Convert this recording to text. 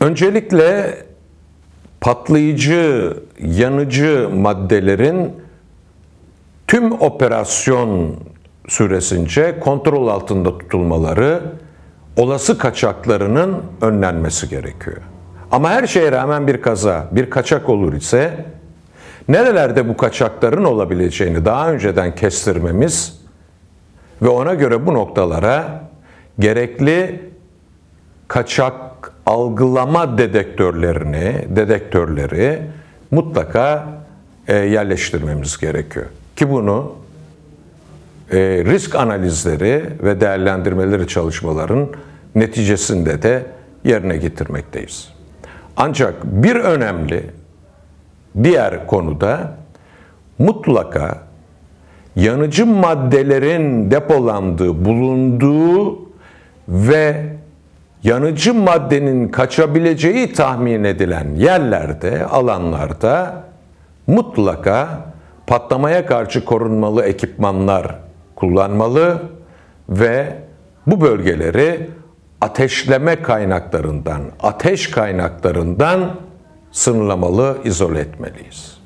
Öncelikle patlayıcı, yanıcı maddelerin tüm operasyon süresince kontrol altında tutulmaları, olası kaçaklarının önlenmesi gerekiyor. Ama her şeye rağmen bir kaza, bir kaçak olur ise nerelerde bu kaçakların olabileceğini daha önceden kestirmemiz ve ona göre bu noktalara gerekli kaçak algılama dedektörlerini, dedektörleri mutlaka e, yerleştirmemiz gerekiyor. Ki bunu e, risk analizleri ve değerlendirmeleri çalışmaların neticesinde de yerine getirmekteyiz. Ancak bir önemli diğer konuda mutlaka yanıcı maddelerin depolandığı, bulunduğu ve yanıcı maddenin kaçabileceği tahmin edilen yerlerde, alanlarda mutlaka patlamaya karşı korunmalı ekipmanlar kullanmalı ve bu bölgeleri ateşleme kaynaklarından, ateş kaynaklarından sınırlamalı, izole etmeliyiz.